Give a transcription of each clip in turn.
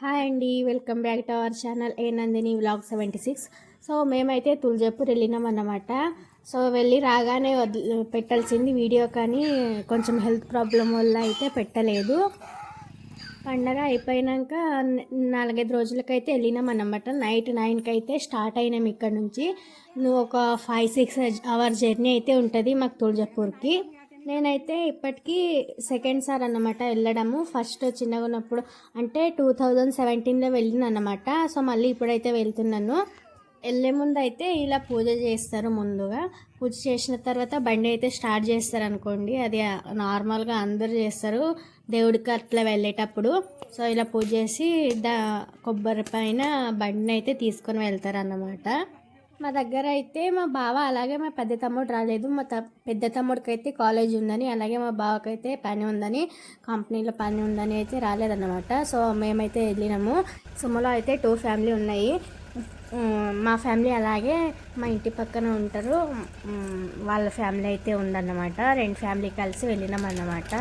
Hi అండి welcome back to our channel a Nandini vlog seventy six. So మేమైతే తులజపూర్ వెళ్ళినాం అన్నమాట. సో వెళ్ళి రాగానే పెట్టాల్సింది వీడియో కానీ కొంచెం హెల్త్ ప్రాబ్లం వల్ల అయితే పెట్టలేదు. పండగ అయిపోయినాక నాలుగైదు రోజులకైతే వెళ్ళినాం అన్నమాట. నైట్ నైన్కి అయితే స్టార్ట్ అయినాం ఇక్కడ నుంచి. నువ్వు ఒక ఫైవ్ సిక్స్ అవర్ జర్నీ అయితే ఉంటుంది మాకు తులజపూర్కి. నేనైతే ఇప్పటికీ సెకండ్ సార్ అన్నమాట వెళ్ళడము. ఫస్ట్ చిన్నగా ఉన్నప్పుడు అంటే టూ థౌజండ్ సెవెంటీన్లో వెళ్ళిన అనమాట సో మళ్ళీ ఇప్పుడైతే వెళ్తున్నాను. వెళ్ళే ముందు అయితే ఇలా పూజ చేస్తారు ముందుగా. పూజ చేసిన తర్వాత బండి అయితే స్టార్ట్ చేస్తారు అనుకోండి. అది నార్మల్గా అందరు చేస్తారు. దేవుడికి అట్లా వెళ్ళేటప్పుడు. సో ఇలా పూజ చేసి దా కొబ్బరి పైన బండిని అయితే తీసుకొని వెళ్తారు అన్నమాట మా దగ్గర అయితే మా బావ అలాగే మా పెద్ద తమ్ముడు రాలేదు. మా త పెద్ద తమ్ముడికి అయితే కాలేజ్ ఉందని అలాగే మా బావకైతే పని ఉందని కంపెనీలో పని ఉందని అయితే రాలేదన్నమాట. సో మేమైతే వెళ్ళినాము. సుమలో అయితే టూ ఫ్యామిలీ ఉన్నాయి. మా ఫ్యామిలీ అలాగే మా ఇంటి పక్కన ఉంటారు. వాళ్ళ ఫ్యామిలీ అయితే ఉందన్నమాట. రెండు ఫ్యామిలీ కలిసి వెళ్ళినాం అన్నమాట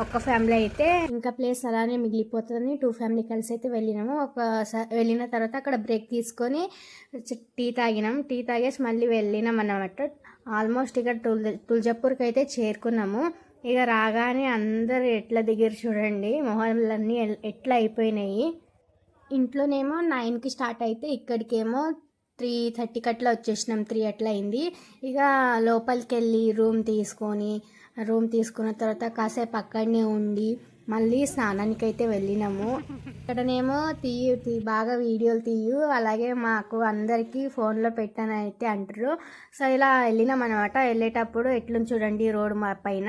ఒక్క ఫ్యామిలీ అయితే ఇంకా ప్లేస్ అలానే మిగిలిపోతుందని టూ ఫ్యామిలీ కలిసి అయితే వెళ్ళినాము. ఒక వెళ్ళిన తర్వాత అక్కడ బ్రేక్ తీసుకొని టీ తాగినాం. టీ తాగేసి మళ్ళీ వెళ్ళినాం అన్నమాట. ఆల్మోస్ట్ ఇక తుల్ తుల్జపూర్కి అయితే చేరుకున్నాము. ఇక రాగానే అందరు ఎట్లా దగ్గర చూడండి. మొహాలన్నీ ఎల్- ఎట్లా అయిపోయినాయి. ఇంట్లోనేమో నైన్కి స్టార్ట్ అయితే ఇక్కడికేమో త్రీ థర్టీకి అట్లా వచ్చేసినాం. త్రీ అట్లా అయింది. ఇక లోపలికి వెళ్ళి రూమ్ తీసుకొని రూమ్ తీసుకున్న తర్వాత కాసేపు అక్కడనే ఉండి మళ్ళీ స్నానానికి అయితే వెళ్ళినాము. ఇక్కడనేమో తీయు తీ బాగా వీడియోలు తీయు అలాగే మాకు అందరికీ ఫోన్లో పెట్టానైతే అంటారు సో ఇలా వెళ్ళినాం అనమాట వెళ్ళేటప్పుడు ఎట్లు చూడండి రోడ్ మా పైన.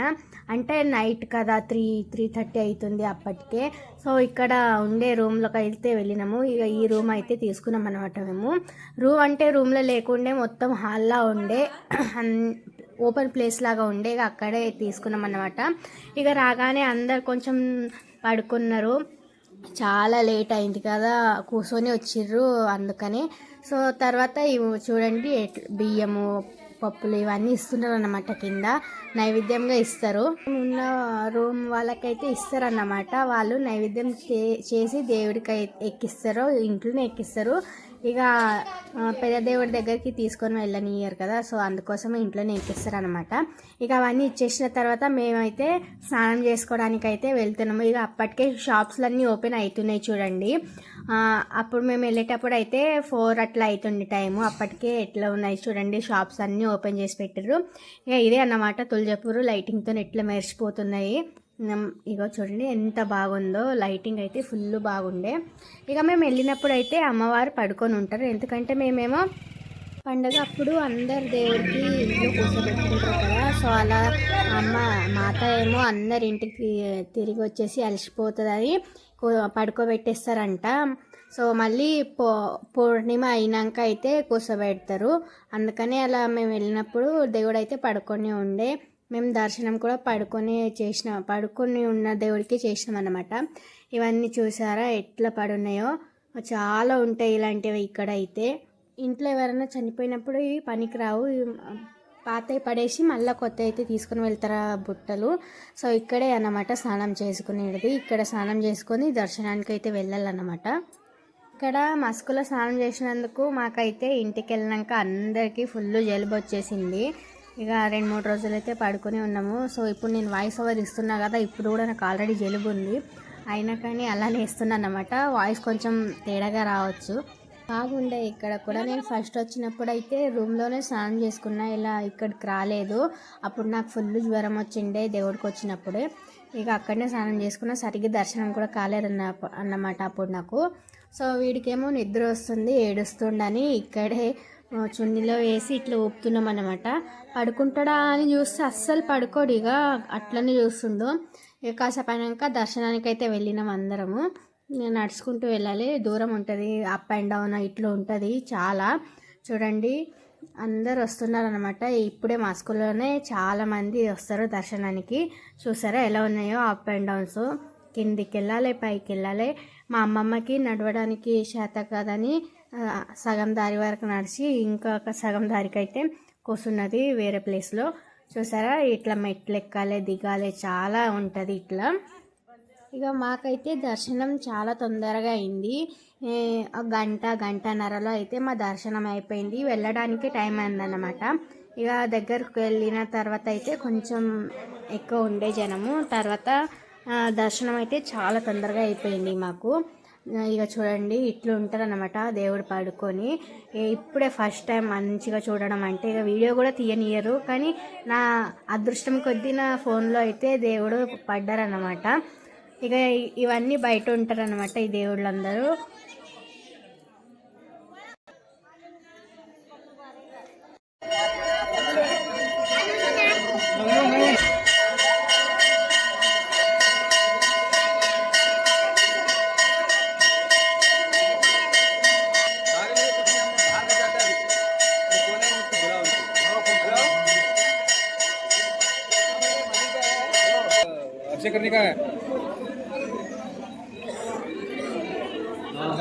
అంటే నైట్ కదా త్రీ త్రీ థర్టీ అవుతుంది అప్పటికే. సో ఇక్కడ ఉండే రూమ్లోకి అయితే వెళ్ళినాము. ఇక ఈ రూమ్ అయితే తీసుకున్నాం అనమాట మేము. రూమ్ అంటే రూమ్లో లేకుండే మొత్తం హాల్లా ఉండే. ఓపెన్ ప్లేస్ లాగా ఉండే ఇక అక్కడే తీసుకున్నాం అనమాట ఇక రాగానే అందరు కొంచెం పడుకున్నారు. చాలా లేట్ అయింది కదా కూర్చొని వచ్చిర్రు అందుకని. సో తర్వాత ఇవి చూడండి బియ్యము పప్పులు ఇవన్నీ ఇస్తుంటారు అన్నమాట కింద. నైవేద్యంగా ఇస్తారు. ఉన్న రూమ్ వాళ్ళకైతే ఇస్తారు అన్నమాట వాళ్ళు నైవేద్యం చే- చేసి దేవుడికి ఎక్కిస్తారు ఇంట్లోనే ఎక్కిస్తారు. ఇక పెద్ద దేవుడి దగ్గరికి తీసుకొని వెళ్ళనియరు కదా. సో అందుకోసం ఇంట్లోనే ఎక్కిస్తారు అనమాట ఇక అవన్నీ ఇచ్చేసిన తర్వాత మేమైతే స్నానం చేసుకోవడానికి అయితే వెళ్తున్నాము. ఇక అప్పటికే షాప్స్లన్నీ ఓపెన్ అవుతున్నాయి చూడండి. అప్పుడు మేము వెళ్ళేటప్పుడు అయితే ఫోర్ అట్లా అవుతుంది టైము అప్పటికే ఎట్లా ఉన్నాయి చూడండి షాప్స్ అన్నీ ఓపెన్ చేసి పెట్టారు ఇక ఇదే అన్నమాట తులజపూర్ లైటింగ్తో ఎట్లా మెరిసిపోతున్నాయి. ఇగో చూడండి ఎంత బాగుందో లైటింగ్ అయితే ఫుల్ బాగుండే. ఇక మేము వెళ్ళినప్పుడు అయితే అమ్మవారు పడుకొని ఉంటారు. ఎందుకంటే మేమేమో పండగ అప్పుడు అందరు దేవుడికి ఇంట్లో కూర్చోబెట్టుకుంటారు కదా. సో అలా అమ్మ మాత ఏమో అందరి ఇంటికి తిరిగి వచ్చేసి అలసిపోతుందని పడుకోబెట్టేస్తారంట. సో మళ్ళీ పో పూర్ణిమ అయినాక అయితే కూర్చోబెడతారు అందుకని అలా మేము వెళ్ళినప్పుడు దేవుడు అయితే పడుకొని ఉండే. మేము దర్శనం కూడా పడుకొని చేసిన పడుకొని ఉన్న దేవుడికి చేసినాం అన్నమాట ఇవన్నీ చూసారా? ఎట్లా పడున్నాయో? చాలా ఉంటాయి ఇలాంటివి ఇక్కడ అయితే ఇంట్లో ఎవరైనా చనిపోయినప్పుడు ఇవి పనికి రావు పాతవి పడేసి మళ్ళీ కొత్త అయితే తీసుకుని వెళ్తారా బుట్టలు. సో ఇక్కడే అన్నమాట స్నానం చేసుకునేది. ఇక్కడ స్నానం చేసుకొని దర్శనానికి అయితే వెళ్ళాలన్నమాట. ఇక్కడ మస్కులో స్నానం చేసినందుకు మాకైతే ఇంటికి వెళ్ళినాక అందరికీ ఫుల్ జలుబు వచ్చేసింది. ఇక రెండు మూడు రోజులైతే పడుకొని ఉన్నాము. సో ఇప్పుడు నేను వాయిస్ ఓవర్ ఇస్తున్నా కదా ఇప్పుడు కూడా నాకు ఆల్రెడీ జలుబు ఉంది. అయినా కానీ అలానే ఇస్తున్నాను అనమాట వాయిస్ కొంచెం తేడాగా రావచ్చు. బాగుండే ఇక్కడ కూడా. నేను ఫస్ట్ వచ్చినప్పుడు అయితే రూమ్లోనే స్నానం చేసుకున్నా. ఇలా ఇక్కడికి రాలేదు. అప్పుడు నాకు ఫుల్ జ్వరం వచ్చిండే దేవుడికి వచ్చినప్పుడే. ఇక అక్కడనే స్నానం చేసుకున్నా. సరిగ్గా దర్శనం కూడా కాలేదన్న అన్నమాట అప్పుడు నాకు. సో వీడికేమో నిద్ర వస్తుంది ఏడుస్తుండని ఇక్కడే చున్నీలో వేసి ఇట్లా ఊపుతున్నాం అనమాట పడుకుంటాడా అని చూస్తే అస్సలు పడుకోడు. ఇక అట్లనే చూస్తుండు. ఇక కాసేపు అయినాక దర్శనానికి అయితే వెళ్ళినాం అందరము. నేను నడుచుకుంటూ వెళ్ళాలి. దూరం ఉంటుంది. అప్ అండ్ డౌన్ ఇట్లా ఉంటుంది. చాలా. చూడండి. అందరు వస్తున్నారు అనమాట ఇప్పుడే మా స్కూల్లోనే చాలామంది వస్తారు దర్శనానికి. చూసారా ఎలా ఉన్నాయో అప్ అండ్ డౌన్స్ కిందికి వెళ్ళాలి పైకి వెళ్ళాలి. మా అమ్మమ్మకి నడవడానికి శాత కాదని సగం దారి వరకు నడిచి ఇంకొక సగం దారికి అయితే కూర్చున్నది వేరే ప్లేస్లో చూసారా? ఇట్లా మెట్లు ఎక్కాలి దిగాలి. చాలా ఉంటుంది ఇట్లా. ఇక మాకైతే దర్శనం చాలా తొందరగా అయింది. గంట గంటన్నరలో అయితే మా దర్శనం అయిపోయింది. వెళ్ళడానికి టైం అయిందన్నమాట. ఇక దగ్గరకు వెళ్ళిన తర్వాత అయితే కొంచెం ఎక్కువ ఉండే జనము. తర్వాత దర్శనం అయితే చాలా తొందరగా అయిపోయింది మాకు. ఇక చూడండి ఇట్లా ఉంటారనమాట దేవుడు పడుకొని. ఇప్పుడే ఫస్ట్ టైం మంచిగా చూడడం అంటే ఇక వీడియో కూడా తీయనియరు. కానీ నా అదృష్టం కొద్దీ నా ఫోన్లో అయితే దేవుడు పడ్డారనమాట ఇక ఇ- ఇవన్నీ బయట ఉంటారన్నమాట ఈ దేవుళ్ళందరూ अक्षय करने का है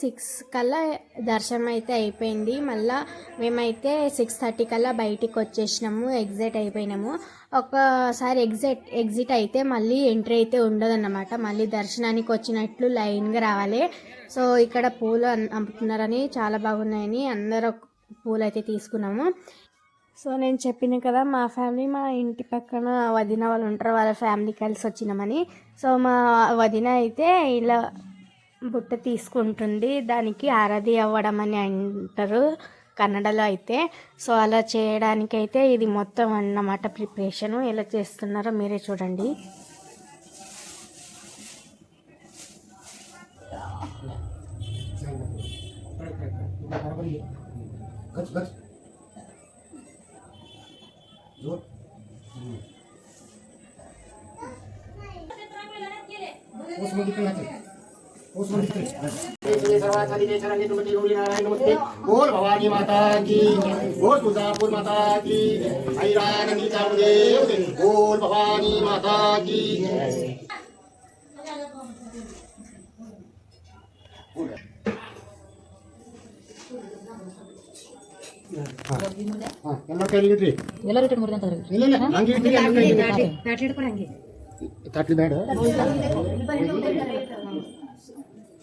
సిక్స్ కల్లా దర్శనం అయితే అయిపోయింది. మళ్ళా మేమైతే సిక్స్ థర్టీ కల్లా బయటికి వచ్చేసినాము ఎగ్జిట్ అయిపోయినాము. ఒకసారి ఎగ్జిట్ ఎగ్జిట్ అయితే మళ్ళీ ఎంట్రీ అయితే ఉండదన్నమాట. మళ్ళీ దర్శనానికి వచ్చినట్లు లైన్గా రావాలి. సో ఇక్కడ పూలు అమ్ముతున్నారని చాలా బాగున్నాయని అందరూ పూలు అయితే తీసుకున్నాము. సో నేను చెప్పిన కదా మా ఫ్యామిలీ మా ఇంటి పక్కన వదిన వాళ్ళు ఉంటారు వాళ్ళ ఫ్యామిలీ కలిసి వచ్చినామని. సో మా వదిన అయితే ఇలా బుట్ట తీసుకుంటుంది దానికి ఆరది అవ్వడం అని అంటారు కన్నడలో అయితే సో అలా చేయడానికి అయితే ఇది మొత్తం అన్నమాట ప్రిపరేషన్ ఎలా చేస్తున్నారో మీరే చూడండి गच गच जोर बोल भवानी माता की बोल तुळजापूर माता की ऐरानंदी चामुदेव बोल भवानी माता की ಹಾ ಎಲ್ಲ ಕೈಲಿ ಇಡ್ರಿ ಎಲ್ಲ ರಿಟರ್ನ್ ಮಾಡಿದೆ ಅಂತ ಇಲ್ಲ ಇಲ್ಲ ಹಂಗೆ ಇಡ್ರಿ ಎಲ್ಲ ಕೈಲಿ ಇಡ್ರಿ. ತಟ್ಲಿ ಬೇಡ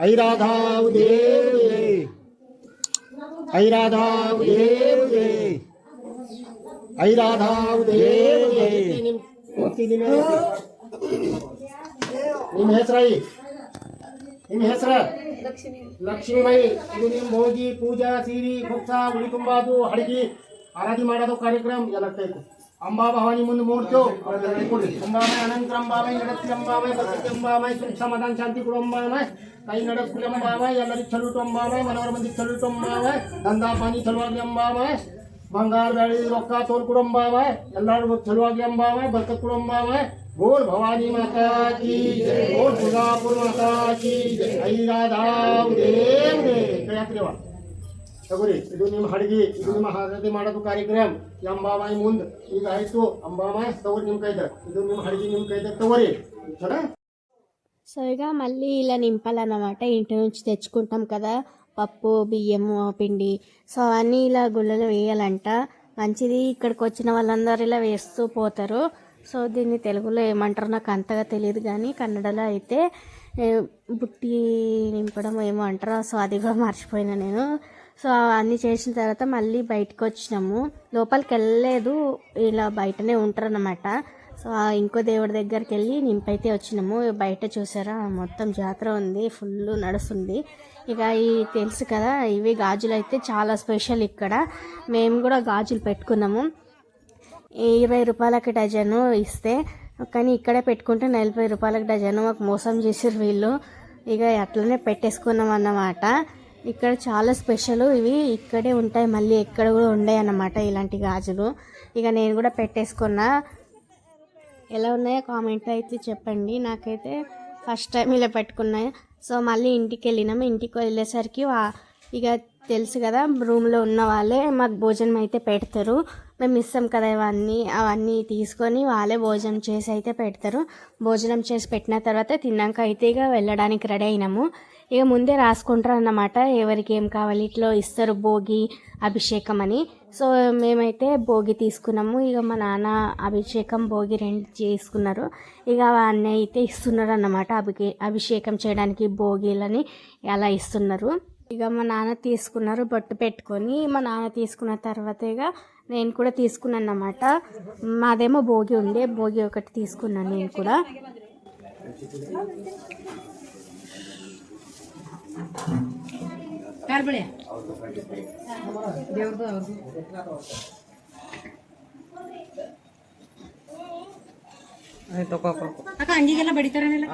ಐರಾಧಾವುದೇವುದೇ ಐರಾಧಾವುದೇವುದೇ ಐರಾಧಾವುದೇವುದೇ ನಿಮ್ಮ ಹೆಸರೈ. ನಿಮ್ಮ ಹೆಸರ? ಲಕ್ಷ್ಮೀಬಾಯಿ ಇದು ನಿಮ್ಮ ಭೋಗಿ, ಪೂಜಾ, ಸೀರಿ ಉಳಿ ಉಳಿಕುಂಬಾದು ಅಡಿಗೆ, ಆರಾಧಿ ಮಾಡೋದು ಕಾರ್ಯಕ್ರಮ. ಎಲ್ಲ ಕೈಕು अंबा भवानी मुंद मूर्तो अंबा में अनंत अंबा में नरक अंबा में बस अंबा में सुख समाधान शांति कुल अंबा में ताई नरक कुल अंबा में यार लड़ी चलूँ तो अंबा में मनोहर मंदिर चलूँ तो अंबा में धंधा पानी चलवा के अंबा में बंगार बैडी रोका तोर कुल अंबा में यार लड़ चलवा के अंबा में बस कुल अंबा में बोल भवानी माता की जय बोल दुर्गापुर माता की जय राधा देव देव जय श्री ತಗೋರಿ ಇದು ನಿಮ್ಮ ಹಡಗಿ ಇದು ನಿಮ್ಮ ಹರದಿ ಮಾಡೋದು ಕಾರ್ಯಕ್ರಮ ಈ ಅಂಬಾಮಾಯಿ ಮುಂದ್ ಈಗ ಆಯ್ತು ಅಂಬಾಮಾಯಿ ತಗೋರಿ ನಿಮ್ ಕೈದ ಇದು ನಿಮ್ಮ ಹಡಗಿ ನಿಮ್ ಕೈದ ತಗೋರಿ ಸರಾ సో ఇక మళ్ళీ ఇలా నింపాలన్నమాట ఇంటి నుంచి తెచ్చుకుంటాం కదా పప్పు బియ్యము పిండి సో అన్నీ ఇలా గుళ్ళలో వేయాలంట మంచిది ఇక్కడికి వచ్చిన వాళ్ళందరూ ఇలా వేస్తూ పోతారు సో దీన్ని తెలుగులో ఏమంటారో నాకు అంతగా తెలియదు కానీ కన్నడలో అయితే ఏ, బుట్టి నింపడం ఏమో అంటారు సో అది కూడా మర్చిపోయినా నేను సో అన్నీ చేసిన తర్వాత మళ్ళీ బయటకు వచ్చినాము. లోపలికి వెళ్ళలేదు ఇలా బయటనే ఉంటారు అన్నమాట సో ఇంకో దేవుడి దగ్గరికి వెళ్ళి నింపైతే వచ్చినాము. బయట చూసారా మొత్తం జాతర ఉంది ఫుల్ నడుస్తుంది. ఇక ఈ తెలుసు కదా ఇవి గాజులు అయితే చాలా స్పెషల్ ఇక్కడ. మేము కూడా గాజులు పెట్టుకున్నాము. ఇరవై రూపాయలకి డజను ఇస్తే కానీ ఇక్కడే పెట్టుకుంటే నలభై రూపాయలకి డజను మాకు మోసం చేసారు వీళ్ళు. ఇక అట్లనే పెట్టేసుకున్నాం అన్నమాట ఇక్కడ చాలా స్పెషల్. ఇవి ఇక్కడే ఉంటాయి. మళ్ళీ ఎక్కడ కూడా ఉండాయి అన్నమాట ఇలాంటి గాజులు. ఇక నేను కూడా పెట్టేసుకున్నా. ఎలా ఉన్నాయో కామెంట్ అయితే చెప్పండి. నాకైతే ఫస్ట్ టైం ఇలా పెట్టుకున్నాయి సో మళ్ళీ ఇంటికి వెళ్ళినాము ఇంటికి వెళ్ళేసరికి ఇక తెలుసు కదా రూమ్లో ఉన్న వాళ్ళే మాకు భోజనం అయితే పెడతారు. మేము ఇస్తాం కదా ఇవన్నీ అవన్నీ తీసుకొని వాళ్ళే భోజనం చేసి అయితే పెడతారు. భోజనం చేసి పెట్టిన తర్వాత తిన్నాక అయితే ఇక వెళ్ళడానికి రెడీ అయినాము. ఇక ముందే రాసుకుంటారు అన్నమాట ఎవరికి ఏం కావాలి ఇట్లా ఇస్తారు భోగి అభిషేకం అని. సో మేమైతే భోగి తీసుకున్నాము. ఇక మా నాన్న అభిషేకం భోగి రెండు చేసుకున్నారు. ఇక అన్నీ అయితే ఇస్తున్నారు అన్నమాట అభికే అభిషేకం చేయడానికి భోగిలని అలా ఇస్తున్నారు. ఇక మా నాన్న తీసుకున్నారు బొట్టు పెట్టుకొని. మా నాన్న తీసుకున్న తర్వాత ఇక నేను కూడా తీసుకున్నాను అన్నమాట మాదేమో భోగి ఉండే భోగి ఒకటి తీసుకున్నాను నేను కూడా. ಅಕ್ಕ ಅಂಗಿಗೆಲ್ಲ ಬಡಿತಾರಲ್ಲ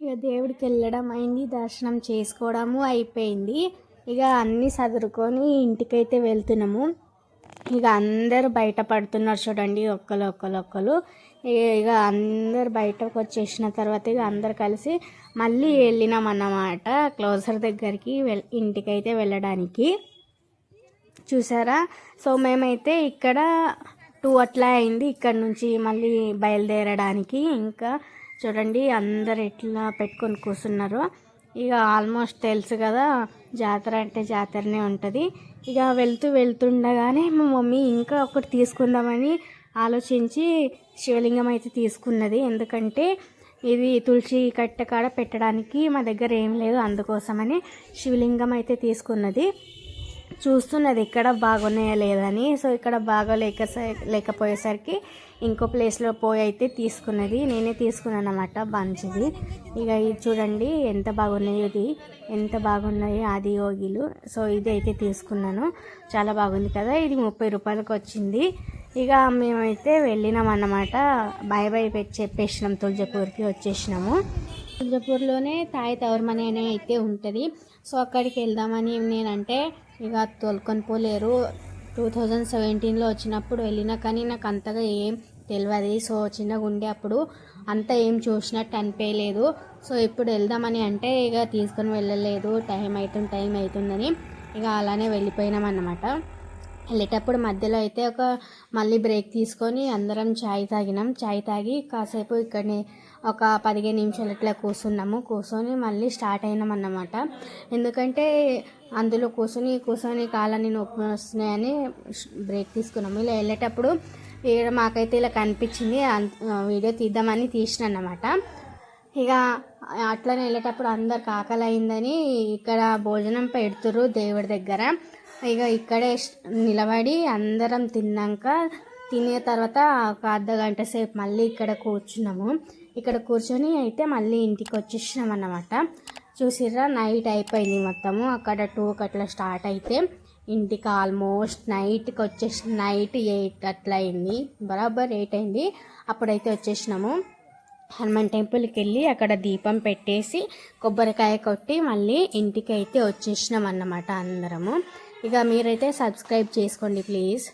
ఇక దేవుడికి వెళ్ళడం అయింది దర్శనం చేసుకోవడము అయిపోయింది. ఇక అన్నీ సదురుకొని ఇంటికైతే వెళ్తున్నాము. ఇక అందరు బయట పడుతున్నారు చూడండి ఒక్కరు ఒక్కరు ఒక్కరు ఇక అందరు బయటకు వచ్చేసిన తర్వాత ఇక అందరు కలిసి మళ్ళీ వెళ్ళినాం అన్నమాట క్లోజర్ దగ్గరికి వెల్ ఇంటికైతే వెళ్ళడానికి. చూసారా? సో మేమైతే ఇక్కడ టూ అట్లా అయింది. ఇక్కడ నుంచి మళ్ళీ బయలుదేరడానికి ఇంకా చూడండి అందరు ఎట్లా పెట్టుకొని కూర్చున్నారు. ఇక ఆల్మోస్ట్ తెలుసు కదా జాతర అంటే జాతరనే ఉంటుంది. ఇక వెళ్తూ వెళ్తుండగానే మా మమ్మీ ఇంకా ఒకటి తీసుకుందామని ఆలోచించి శివలింగం అయితే తీసుకున్నది. ఎందుకంటే ఇది తులసి కట్ట కాడ పెట్టడానికి మా దగ్గర ఏం లేదు అందుకోసమని శివలింగం అయితే తీసుకున్నది. చూస్తున్నది ఇక్కడ బాగున్నాయా లేదని సో ఇక్కడ బాగోలేక లేకపోయేసరికి ఇంకో ప్లేస్లో పోయి అయితే తీసుకున్నది. నేనే తీసుకున్నాను అనమాట మంచిది ఇక ఇది చూడండి ఎంత బాగున్నాయో ఇది. ఎంత బాగున్నాయో ఆది యోగిలు. సో ఇది అయితే తీసుకున్నాను. చాలా బాగుంది కదా. ఇది ముప్పై రూపాయలకు వచ్చింది. ఇక మేమైతే వెళ్ళినాం అన్నమాట బాయ్ బాయ్ చెప్పేసినాం. తులజపూర్కి వచ్చేసినాము. తులజపూర్లోనే తాయి తవరమని అనే అయితే ఉంటుంది. సో అక్కడికి వెళ్దామని నేనంటే ఇక తోలుకొని పోలేరు. టూ థౌజండ్ సెవెంటీన్లో వచ్చినప్పుడు వెళ్ళినా కానీ నాకు అంతగా ఏం తెలియదు సో చిన్నగా ఉండే అప్పుడు అంత ఏం చూసినట్టు అనిపించలేదు సో ఇప్పుడు వెళ్దామని అంటే ఇక తీసుకొని వెళ్ళలేదు. టైం అవుతుంది టైం అవుతుందని ఇక అలానే వెళ్ళిపోయినాం అన్నమాట వెళ్ళేటప్పుడు మధ్యలో అయితే ఒక మళ్ళీ బ్రేక్ తీసుకొని అందరం చాయ్ తాగినాం. చాయ్ తాగి కాసేపు ఇక్కడనే ఒక పదిహేను నిమిషాలు ఇట్లా కూర్చున్నాము. కూర్చొని మళ్ళీ స్టార్ట్ అయినాం అన్నమాట. ఎందుకంటే అందులో కూర్చొని కూర్చొని కాళ్ళని నొప్పి వస్తున్నాయని బ్రేక్ తీసుకున్నాము. ఇలా వెళ్ళేటప్పుడు ఇక్కడ మాకైతే ఇలా కనిపించింది. వీడియో తీద్దామని తీసిన అన్నమాట. ఇక అట్లనే వెళ్ళేటప్పుడు అందరికి ఆకలి అయిందని ఇక్కడ భోజనం పెడుతురు దేవుడి దగ్గర. ఇక ఇక్కడే నిలబడి అందరం తిన్నాక తినే తర్వాత ఒక అర్ధ గంట సేపు మళ్ళీ ఇక్కడ కూర్చున్నాము. ఇక్కడ కూర్చొని అయితే మళ్ళీ ఇంటికి వచ్చేసినాం అన్నమాట. చూసిర్రా నైట్ అయిపోయింది మొత్తము. అక్కడ టూకి అట్లా స్టార్ట్ అయితే ఇంటికి ఆల్మోస్ట్ నైట్కి వచ్చేసి నైట్ ఎయిట్ అట్లా అయింది. బరాబర్ ఎయిట్ అయింది. అప్పుడైతే వచ్చేసినాము. హనుమాన్ టెంపుల్కి వెళ్ళి అక్కడ దీపం పెట్టేసి కొబ్బరికాయ కొట్టి మళ్ళీ ఇంటికి అయితే వచ్చేసినాం అన్నమాట అందరము. ఇక మీరైతే సబ్స్క్రైబ్ చేసుకోండి ప్లీజ్